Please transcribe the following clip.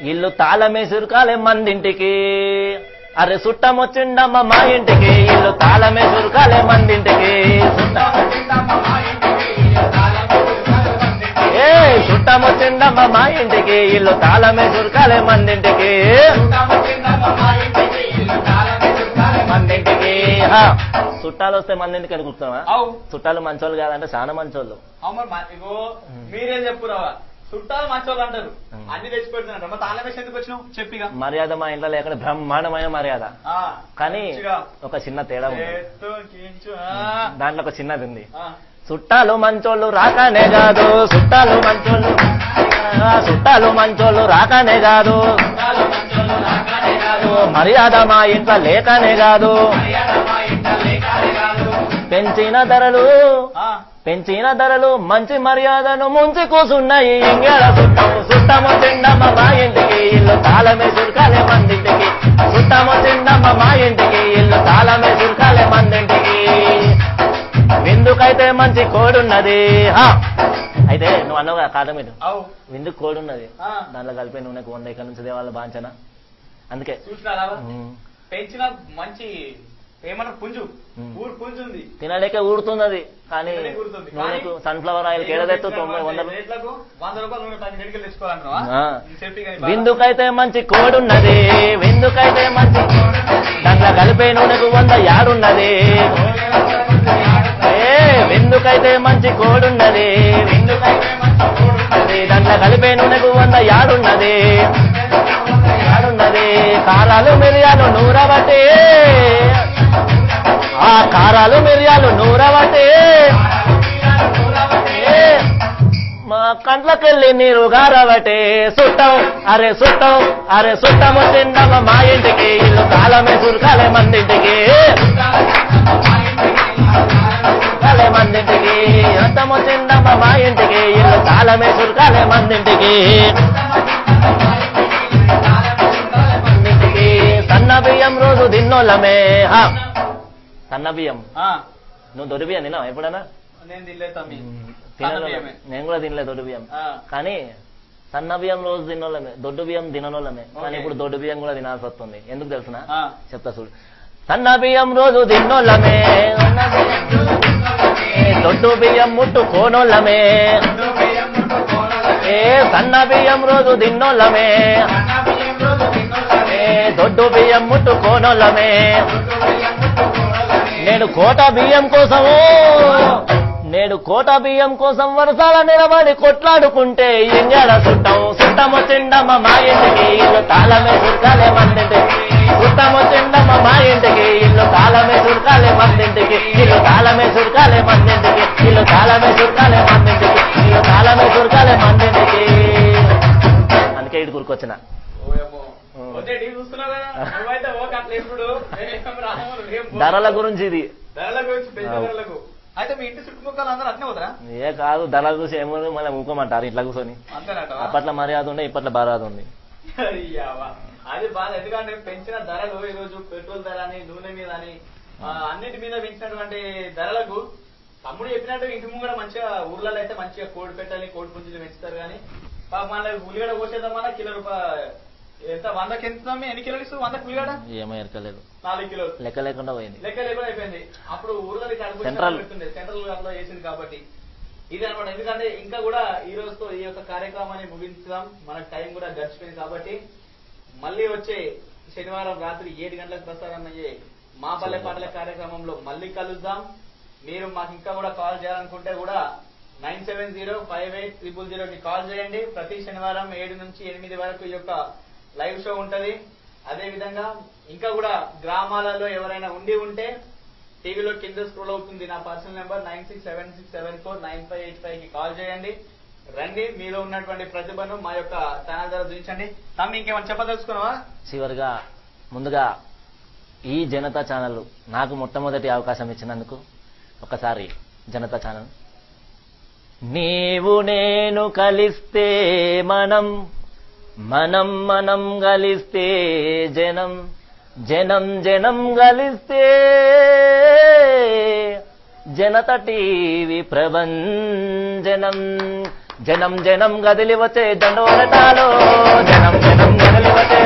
ఇల్లు తాళమేసురుకాలే మందింటికి. అరే సుట్టమొచ్చిండమ్మ మా ఇంటికి ఇల్లు తాళమేసురుకాలే మందింటికి. సుట్ట- ఏ చుట్టమొచ్చిండమ్మ మా ఇంటికి ఇల్లు తాళమేసురుకాలే మందింటికి. మందింటికి. హా. చుట్టాలు వస్తే మందింటికి అని కూర్చున్నావా? అవు. చుట్టాలు మంచోళ్ళు కాదంటే చాలా మంచోళ్ళు. మీరేం చెప్పురావా? చుట్టాలు మంచోళ్ళు అంటారు ఉమ్. అన్ని తెచ్చి పెడుతున్నారు మరి తాళం వేసి ఎందుకు వచ్చినావు చెప్పిగా మర్యాద మా ఇంట్లో లేకుండా బ్రహ్మాండమైన మర్యాద కానీ. ఒక చిన్న తేడా. దాంట్లో ఒక చిన్నది ఉంది. చుట్టాలు మంచోళ్ళు రాకనే కాదు చుట్టాలు మంచోళ్ళు చుట్టాలు మంచోళ్ళు రాకనే కాదు. మర్యాద మా ఇంట్లో లేకనే కాదు పెంచిన ధరలు. పెంచిన ధరలు మంచి మర్యాదను ముంచి కూసున్నాయి. ఇంగేళ చుట్టం చుట్టము తిండమ్మ మా ఇంటికి ఇల్లు తాళమే సురకాలే మందింటికి. చుట్టము తిండమ్మ మా ఇంటికి ఇల్లు తాళమే సురకాలే మందింటికి. విందుకైతే మంచి కోడున్నది. అయితే నువ్వు అన్నావు కదా కాదు అవు. విందుకు కోడున్నది. దాంట్లో కలిపి నూనెకు వంద ఇక్కడ నుంచి దేవాళ్ళ బాంచన. అందుకే. పెంచిన మంచి ఏమన్నారు? పుంజు. ఊరు పుంజు ఉంది తినలేక ఊడుతుంది అది కానీ. నూనెకు కానీ సన్ఫ్లవర్ ఆయిల్ కేడదెత్తు తొంభై వందలు. వంద. విందుకైతే మంచి కోడున్నది. విందుకైతే మంచి దాంట్లో కలిపే నూనెకు వంద యాడున్నది. విందుకైతే మంచి కోడున్నది. విందుకైతే దాంట్లో కలిపే నూనెకు వంద యాడున్నది. కారాలు మిరియాలు నూరవటే. ఆ కారాలు మిరియాలు నూరవటే. మా కండ్లకెళ్ళి నీరు గారవటే. సుట్టం అరే సుట్టం అరే సుట్టము తిండమ్మ మా ఇంటికి. ఇల్లు కాలమే సురకాలే మందింటికి. సురకాలే మందింటికి. అంతము తిండమ్మ మా ఇంటికి. ఇల్లు కాలమే సురకాలే మందింటికి. దిన్నోళ్ళమే హా. సన్న బియ్యం నువ్వు దొరి బియ్యం తిన్నావా ఎప్పుడైనా నేను కూడా తినలేదు దొడ్డు బియ్యం కానీ సన్న బియ్యం రోజు తినోళ్ళమే దొడ్డు బియ్యం తిననోళ్ళమే. కానీ. ఇప్పుడు దొడ్డు బియ్యం కూడా తినాల్సి వస్తుంది. ఎందుకు తెలుసునా. చెప్తా చూడు. సన్న బియ్యం రోజు తిన్నోళ్ళమే. బియ్యం తిన్నోళ్ళమే, దొడ్డు బియ్యం ముట్టుకోనోళ్ళమే. ఏ సన్న బియ్యం రోజు తిన్నోళ్ళమే. దొడ్డు బియ్యం ముట్టుకోనోళ్ళమే నేను కోట బియ్యం కోసము నేను కోట బియ్యం కోసం వరసాల నిలబడి కొట్లాడుకుంటే ఎంజాడ సుట్టం. సుట్టమొచ్చిండమ్మ మా ఇంటికి ఇల్లు తాళమే సురకాలే మందింటికి సుట్టము మా ఇంటికి ఇల్లు తాళమే సురకాలే మందింటికి ఇల్లు తాళమే సురకాలే మందింటికి ఇల్లు తాళమే సురకాలే మందింటికి ఇల్లు తాళమే సురకాలే మందింటికి అందుకే ఇటు కూరుకొచ్చిన ధరల గురించి ఇది. అయితే మీ ఇంటి చుట్టుముక్కలు అందరూ అట్నే పోతారా? ఏ కాదు ధరల గురించి ఏమో మళ్ళీ ఊకోమంటారు ఇట్లా కూర్చొని. అప్పట్లో మర్యాద ఉండే ఇప్పట్లో బారాద ఉంది. అది బాధ ఎందుకంటే పెంచిన ధరలు ఈ రోజు పెట్రోల్ ధర అని నూనె మీద అని అన్నిటి మీద పెంచినటువంటి ధరలకు తమ్ముడు చెప్పినట్టు ఇంటి ముంగడ మంచిగా ఊర్లలో అయితే మంచిగా కోడి పెట్టాలి కోడి పుంజులు పెంచుతారు కానీ పాప మన ఉల్లిగడ కోసేద్దామన్నా కిలో రూపాయ ఎంత? వందకి ఎంత? ఎన్ని కిలోలు ఇస్తుంది వందకి ఉల్లిగడ ఏమో ఎరకలేదు. నాలుగు కిలోలు. లెక్క లేకుండా పోయింది. లెక్క లేకుండా అయిపోయింది. అప్పుడు ఊర్లో. పెడుతుండే. సెంట్రల్ అట్లా చేసింది కాబట్టి. ఇది అనమాట ఎందుకంటే ఇంకా కూడా ఈ రోజుతో ఈ యొక్క కార్యక్రమాన్ని ముగించుదాం. మనకు టైం కూడా గడిచిపోయింది కాబట్టి. మళ్ళీ వచ్చే శనివారం రాత్రి ఏడు గంటలకు ప్రసారం అయ్యే మా పల్లె పాటల కార్యక్రమంలో మళ్ళీ కలుద్దాం. మీరు మాకు ఇంకా కూడా కాల్ చేయాలనుకుంటే కూడా nine seven zero five eight triple జీరోకి కాల్ చేయండి. ప్రతి శనివారం ఏడు నుంచి ఎనిమిది వరకు ఈ యొక్క లైవ్ షో ఉంటది. అదే విధంగా ఇంకా కూడా గ్రామాలలో ఎవరైనా ఉండి ఉంటే టీవీలో కింద స్క్రోల్ అవుతుంది నా personal number nine six seven six seven four nine five eight ఫైవ్కి కాల్ చేయండి. రండి మీలో ఉన్నటువంటి ప్రతిభను మా యొక్క ఛానల్ ద్వారా చూపించండి. తమ్మి ఇంకేమైనా చెప్పదలుచుకున్నావా? చివరిగా ముందుగా ఈ జనతా ఛానల్ నాకు మొట్టమొదటి అవకాశం ఇచ్చినందుకు ఒకసారి జనతా ఛానల్. నీవు నేను కలిస్తే మనం మనం మనం గలిస్తే జనం జనం జనం గలిస్తే జనత టీవీ ప్రభంజనం. జనం జనం గదిలి వచ్చే దండోరటాలో జనం జనం గదిలి వచ్చే